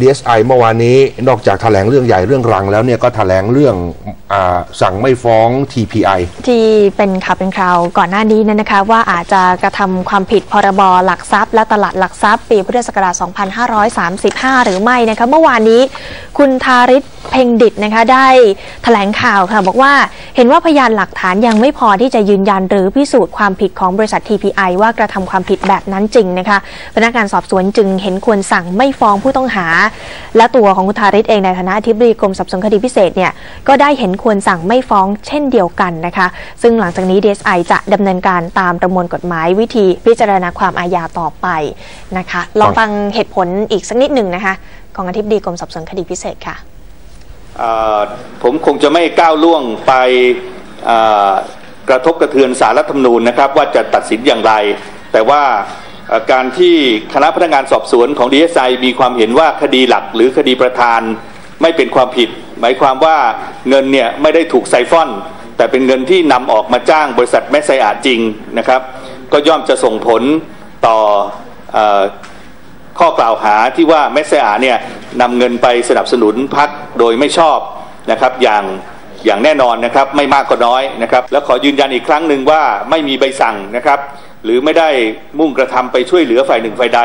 DSI เมื่อวานนี้นอกจากแถลงเรื่องใหญ่เรื่องรังแล้วเนี่ยก็แถลงเรื่องอสั่งไม่ฟ้อง TPI ที่เป็นข่าวเป็นคราวก่อนหน้านี้เนยนะคะว่าอาจจะกระทำความผิดพรบหลักทรัพย์ และตลาดหลักทรัพย์ ปีพุทธศักราช 2535 หรือไม่นะคะเมื่อวานนี้ คุณทาริศเพ่งดิตนะคะได้แถลงข่าวค่ะบอกว่าเห็นว่าพยานหลักฐานยังไม่พอที่จะยืนยันหรือพิสูจน์ความผิดของบริษัท TPI ว่ากระทำความผิดแบบนั้นจริงนะคะพนักงานสอบสวนจึงเห็นควรสั่งไม่ฟ้องผู้ต้องหา และตัวของคุณทาริศเองในฐานะอธิบดีกรมสอบสวนคดีพิเศษเนี่ยก็ได้เห็นควรสั่งไม่ฟ้องเช่นเดียวกันนะคะซึ่งหลังจากนี้ DSI จะดำเนินการตามประมวลกฎหมายวิธีพิจารณาความอาญาต่อไปนะคะลองฟังเหตุผลอีกสักนิดหนึ่งนะคะ ของอธิบดีกรมสอบสวนคดีพิเศษค่ะผมคงจะไม่ก้าวล่วงไปกระทบกระเทือนสารรัฐธรรมนูญนะครับ ว่าจะตัดสินอย่างไร แต่ว่าการที่คณะพนักงานสอบสวนของ DSI มีความเห็นว่าคดีหลักหรือคดีประธานไม่เป็นความผิด หมายความว่าเงินเนี่ยไม่ได้ถูกไซฟอน แต่เป็นเงินที่นำออกมาจ้างบริษัทแมสไซอาจริงนะครับ ก็ย่อมจะส่งผลต่ออ ข้อกล่าวหาที่ว่าแมสเซอาเนี่ยนำเงินไปสนับสนุนพักโดยไม่ชอบนะครับอย่างอย่างแน่นอนนะครับไม่มากก็น้อยนะครับ แล้วขอยืนยันอีกครั้งหนึ่งว่าไม่มีใบสั่งนะครับ หรือไม่ได้มุ่งกระทำไปช่วยเหลือฝ่ายหนึ่งฝ่ายใด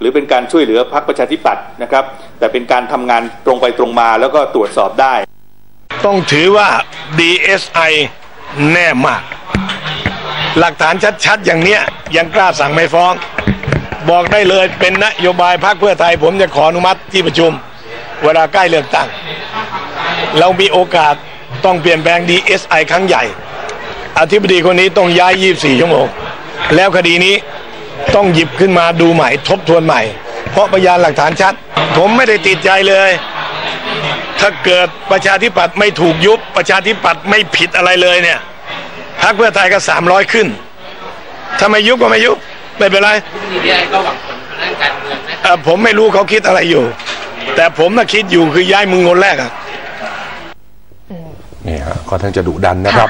หรือเป็นการช่วยเหลือพรรคประชาธิปัตย์นะครับ แต่เป็นการทำงานตรงไปตรงมาแล้วก็ตรวจสอบได้ ต้องถือว่า DSI แน่มาก หลักฐานชัดๆ อย่างเนี้ยยังกล้าสั่งไม่ฟ้อง บอกได้เลยเป็นนโยบายพรรคเพื่อไทย ผมจะขออนุมัติที่ประชุม เวลาใกล้เลือกตั้ง เรามีโอกาสต้องเปลี่ยนแปลง DSI ครั้งใหญ่ อธิบดีคนนี้ต้องย้าย 24 ชั่วโมง แล้วคดีนี้ต้องหยิบขึ้นมาดูใหม่ทบทวนใหม่ เพราะพยานหลักฐานชัด ผมไม่ได้ติดใจเลย ถ้าเกิดประชาธิปัตย์ไม่ถูกยุบประชาธิปัตย์ไม่ผิดอะไรเลยเนี่ยพรรคเพื่อไทยก็สามร้อยขึ้นถ้าไม่ยุบก็ไม่ยุบ ไม่เป็นไรดีไอก็หวังผลทางด้านการเมืองนะเอ่อผมไม่รู้เขาคิดอะไรอยู่ แต่ผมน่ะคิดอยู่คือย้ายมึงคนแรกอะนี่ฮะค่อนข้างจะดุดันนะครับ